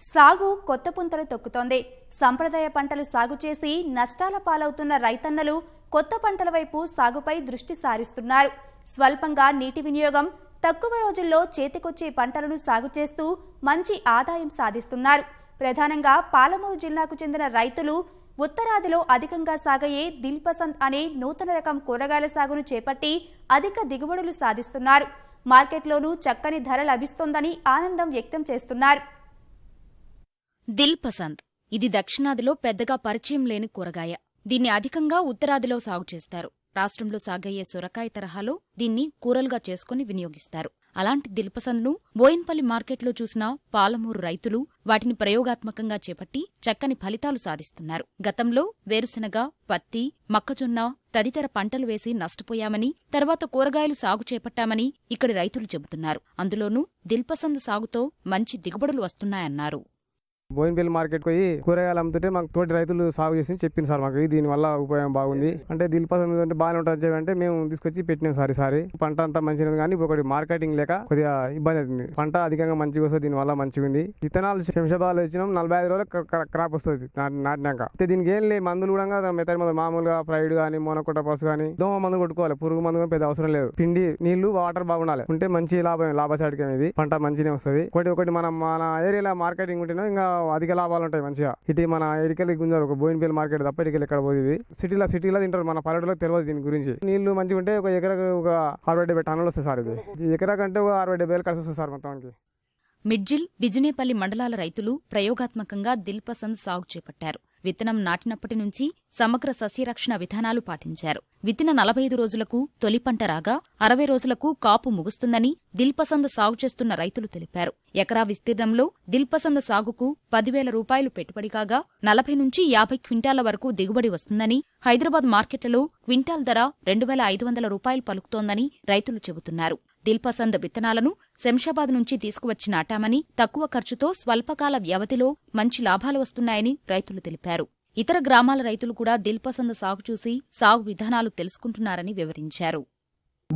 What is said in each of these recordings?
సాగు కొత్త పుంతలు తొక్కుతోంది. సంప్రదాయ పంటలు సాగు చేసి నష్టాల పాలవుతున్న రైతన్నలు కొత్త పంటల వైపు సాగుపై దృష్టి సారిస్తున్నారు. స్వల్పంగా నీటి వినియోగం తక్కువ రోజుల్లో చేతికొచ్చే పంటలను సాగు చేస్తూ మంచి ఆదాయం సాధిస్తున్నారు. ప్రధానంగా పాలమూరు జిల్లాకు చెందిన రైతులు ఉత్తరాదిలో అధికంగా సాగయ్యే దిల్పసంత్ అనే నూతన రకం కూరగాయల సాగును చేపట్టి అధిక దిగుబడులు సాధిస్తున్నారు. మార్కెట్లోనూ చక్కని ధర లభిస్తోందని ఆనందం వ్యక్తం చేస్తున్నారు. దిల్ పసంద్. ఇది దక్షిణాదిలో పెద్దగా పరిచయం లేని కూరగాయ. దీన్ని అధికంగా ఉత్తరాదిలో సాగు చేస్తారు. రాష్ట్రంలో సాగయ్యే సొరకాయ తరహాలో దీన్ని కూరలుగా చేసుకుని వినియోగిస్తారు. అలాంటి దిల్పసంద్ను బోయిన్పల్లి మార్కెట్లో చూసిన పాలమూరు రైతులు వాటిని ప్రయోగాత్మకంగా చేపట్టి చక్కని ఫలితాలు సాధిస్తున్నారు. గతంలో వేరుశనగ పత్తి మొక్కజొన్న తదితర పంటలు వేసి నష్టపోయామని తర్వాత కూరగాయలు సాగు చేపట్టామని ఇక్కడి రైతులు చెబుతున్నారు. అందులోనూ దిల్పసంద్ సాగుతో మంచి దిగుబడులు వస్తున్నాయన్నారు. బోయినపల్లి మార్కెట్ పోయి కూరగాయలు అమ్ముతుంటే మాకు తోటి రైతులు సాగు చేసి చెప్పింది సార్ మాకు దీని వల్ల ఉపయోగం బాగుంది. అంటే దీని పసం అంటే బాగానే ఉంటుంది అంటే మేము తీసుకొచ్చి పెట్టినాం సార్ ఈసారి. పంట అంతా మంచిగా ఉంది కానీ ఒకటి మార్కెటింగ్ లేక కొద్దిగా ఇబ్బంది అవుతుంది. పంట అధికంగా మంచిగా వస్తుంది దీని వల్ల మంచిగా ఉంది. విత్తనాలు శంషాబాద్ ఇచ్చినాం నలభై ఐదు రోజులు క్రాప్ వస్తుంది నాటినాక. అయితే దీనికి ఏం లేదు మందులు కూడా మెత్తడి మందులు మామూలుగా ఫ్రైడ్ కానీ మొనకొట్ట పసు కానీ దోమ మందు కొట్టుకోవాలి. పురుగు మందు పెద్ద అవసరం లేదు. పిండి నీళ్ళు వాటర్ బాగుండాలి. ఉంటే మంచి లాభం లాభసాటికం ఇది. పంట మంచిగా వస్తుంది. ఒకటి ఒకటి మనం మన ఏరియాలో మార్కెటింగ్ ఉంటేనే ఇంకా అధిక లాభాలు ఉంటాయి మంచిగా. ఇటు మన ఎడికెళ్ళి గుంజారు ఒక బోయినపల్లి మార్కెట్ తప్ప ఎడికెళ్ళి ఎక్కడ పోతుంది సిటీలో సిటీలో తింటారు మన పల్లెటూరులో తెలియదు దీని గురించి. నీళ్ళు మంచిగా ఉంటే ఒక ఎకరకు ఒక అరవై డెబ్బై టన్నులు వస్తాయి సార్ ఇది. ఎకరా కంటే ఒక అరవై డెబ్బై వేలు కలిసి వస్తుంది సార్ మొత్తానికి. మిడ్జిల్ బిజినేపల్లి మండలాల రైతులు ప్రయోగాత్మకంగా దిల్పసంద్ సాగు చేపట్టారు. విత్తనం నాటినప్పటి నుంచి సమగ్ర సస్యరక్షణ విధానాలు పాటించారు. విత్తిన నలభై ఐదు రోజులకు తొలి పంట రాగా అరవై రోజులకు కాపు ముగుస్తుందని దిల్పసంద్ సాగు చేస్తున్న రైతులు తెలిపారు. ఎకరా విస్తీర్ణంలో దిల్పసంద్ సాగుకు పదివేల రూపాయలు పెట్టుబడి కాగా నలభై నుంచి యాభై క్వింటాల వరకు దిగుబడి వస్తుందని హైదరాబాద్ మార్కెట్లలో క్వింటాల్ ధర రెండు వేల ఐదు వందల రూపాయలు పలుకుతోందని రైతులు చెబుతున్నారు. దిల్పసంద్ విత్తనాలను శంషాబాద్ నుంచి తీసుకువచ్చి నాటామని తక్కువ ఖర్చుతో స్వల్పకాల వ్యవధిలో మంచి లాభాలు వస్తున్నాయని రైతులు తెలిపారు. ఇతర గ్రామాల రైతులు కూడా దిల్పసంద్ సాగు చూసి సాగు విధానాలు తెలుసుకుంటున్నారని వివరించారు.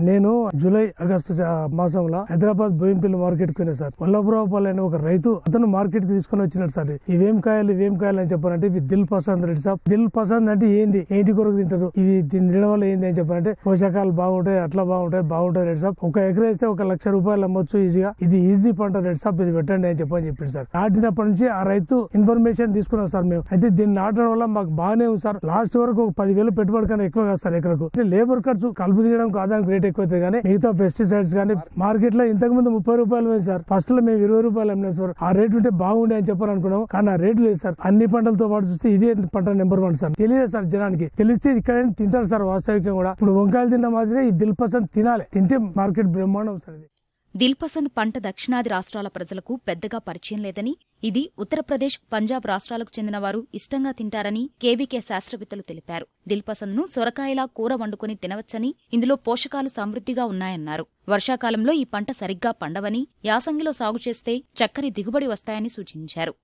నేను జూలై ఆగస్టు మాసంలో హైదరాబాద్ బోయినపల్లి మార్కెట్కి పోయినా సార్. వల్లభరావుపల్లి అనే ఒక రైతు అతను మార్కెట్కి తీసుకుని వచ్చినాడు సార్. ఇవేం కాయలు ఇవేం కాయలు అని చెప్పారంటే ఇవి దిల్ పసంద్ రెడ్డి సార్ దిల్ పసంద్ అంటే ఏంది? ఏంటి కొరకు తింటారు ఇవి తినడం వల్ల ఏంది అని చెప్పారంటే పోషకాలు బాగుంటాయి అట్లా బాగుంటాయి బాగుంటాయి రెడ్డి సార్ ఒక ఎకరే వేస్తే ఒక లక్ష రూపాయలు అమ్మొచ్చు ఈజీగా. ఇది ఈజీ పంట రెడ్డి సార్ ఇది పెట్టండి అని చెప్పని చెప్పింది సార్. నాటినప్పటి నుంచి ఆ రైతు ఇన్ఫర్మేషన్ తీసుకున్నాం సార్ మేము. అయితే దీన్ని నాటడం వల్ల మాకు బాగానే ఉంది సార్. లాస్ట్ వరకు ఒక పదివేలు పెట్టుబడి కన్నా ఎక్కువ కాదు సార్ ఎకరకు. లేబర్ ఖర్చు కలుపు తీయడం ఆదానికి రేట్ ఎక్కువ కానీ మిగతా పెస్టిసైడ్స్ కానీ మార్కెట్లో ఇంతకు ముందు ముప్పై రూపాయలు పోయింది సార్ ఫస్ట్లో మేము ఇరవై రూపాయలు అమ్మినాం సార్. ఆ రేట్ ఉంటే బాగుండే అని చెప్పాలి అనుకున్నాం కానీ ఆ రేట్ లేదు సార్. అన్ని పంటలతో పాటు చూస్తే ఇదే పంట నెంబర్ వన్ సార్. తెలియదు సార్ జనానికి. తెలిస్తే ఇక్కడ తింటారు సార్ వాస్తవికంగా కూడా. ఇప్పుడు వంకాయలు తిన్న మాదిరిగా ఈ దిల్ తినాలి. తింటే మార్కెట్ బ్రహ్మాండం సార్ ఇది. దిల్పసంద్ పంట దక్షిణాది రాష్ట్రాల ప్రజలకు పెద్దగా పరిచయం లేదని ఇది ఉత్తరప్రదేశ్ పంజాబ్ రాష్ట్రాలకు చెందిన వారు ఇష్టంగా తింటారని కేవీకే శాస్త్రవేత్తలు తెలిపారు. దిల్పసంద్ను సొరకాయలా కూర వండుకుని తినవచ్చని ఇందులో పోషకాలు సమృద్ధిగా ఉన్నాయన్నారు. వర్షాకాలంలో ఈ పంట సరిగ్గా పండవని యాసంగిలో సాగు చేస్తే చక్కని దిగుబడి వస్తాయని సూచించారు.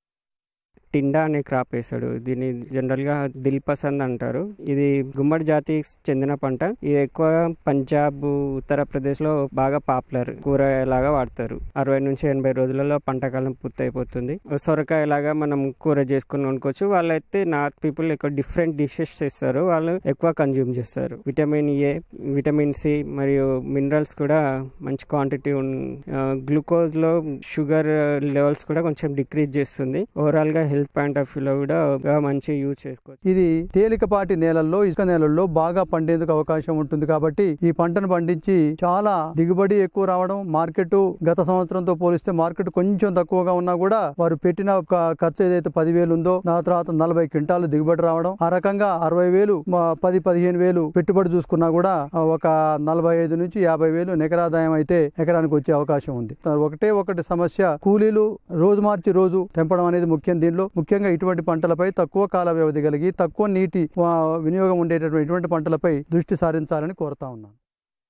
టిండా అనే క్రాప్ వేస్తాడు దీన్ని జనరల్గా దిల్ పసంద్ అంటారు. ఇది గుమ్మడి జాతికి చెందిన పంట. ఇది ఎక్కువ పంజాబ్ ఉత్తరప్రదేశ్లో బాగా పాపులర్ కూరలాగా వాడతారు. అరవై నుంచి ఎనభై రోజులలో పంటకాలం పూర్తయిపోతుంది. సొరకాయ లాగా మనం కూర చేసుకుని వండుకోవచ్చు. వాళ్ళైతే నార్త్ పీపుల్ ఎక్కువ డిఫరెంట్ డిషెస్ చేస్తారు. వాళ్ళు ఎక్కువ కన్జ్యూమ్ చేస్తారు. విటమిన్ ఏ విటమిన్ సి మరియు మినరల్స్ కూడా మంచి క్వాంటిటీ గ్లూకోజ్లో షుగర్ లెవెల్స్ కూడా కొంచెం డిక్రీజ్ చేస్తుంది. ఓవరాల్గా హెల్త్ పాయింట్ ఆఫ్ వ్యూలో కూడా మంచి యూజ్ చేసుకోవచ్చు. ఇది తేలికపాటి నేలల్లో ఇసుక నేలల్లో బాగా పండేందుకు అవకాశం ఉంటుంది కాబట్టి ఈ పంటను పండించి చాలా దిగుబడి ఎక్కువ రావడం మార్కెట్ గత సంవత్సరంతో పోలిస్తే మార్కెట్ కొంచెం తక్కువగా ఉన్నా కూడా వారు పెట్టిన ఒక ఖర్చు ఏదైతే పదివేలు ఉందో నా తర్వాత నలభై క్వింటాలు దిగుబడి రావడం ఆ రకంగా అరవై వేలు పది పదిహేను వేలు పెట్టుబడి చూసుకున్నా కూడా ఒక నలభై ఐదు నుంచి యాభై వేలు నికరాదాయం అయితే ఎకరానికి వచ్చే అవకాశం ఉంది. ఒకటే ఒకటి సమస్య కూలీలు రోజు మార్చి రోజు తెంపడం అనేది ముఖ్యం దీనిలో. ముఖ్యంగా ఇటువంటి పంటలపై తక్కువ కాల వ్యవధి కలిగి తక్కువ నీటి వినియోగం ఉండేటటువంటి ఇటువంటి పంటలపై దృష్టి సారించాలని కోరుతా ఉన్నాను.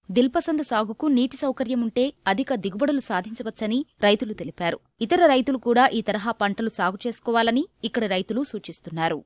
దిల్పసంద్ సాగుకు నీటి సౌకర్యం ఉంటే అధిక దిగుబడులు సాధించవచ్చని రైతులు తెలిపారు. ఇతర రైతులు కూడా ఈ తరహా పంటలు సాగు చేసుకోవాలని ఇక్కడ రైతులు సూచిస్తున్నారు.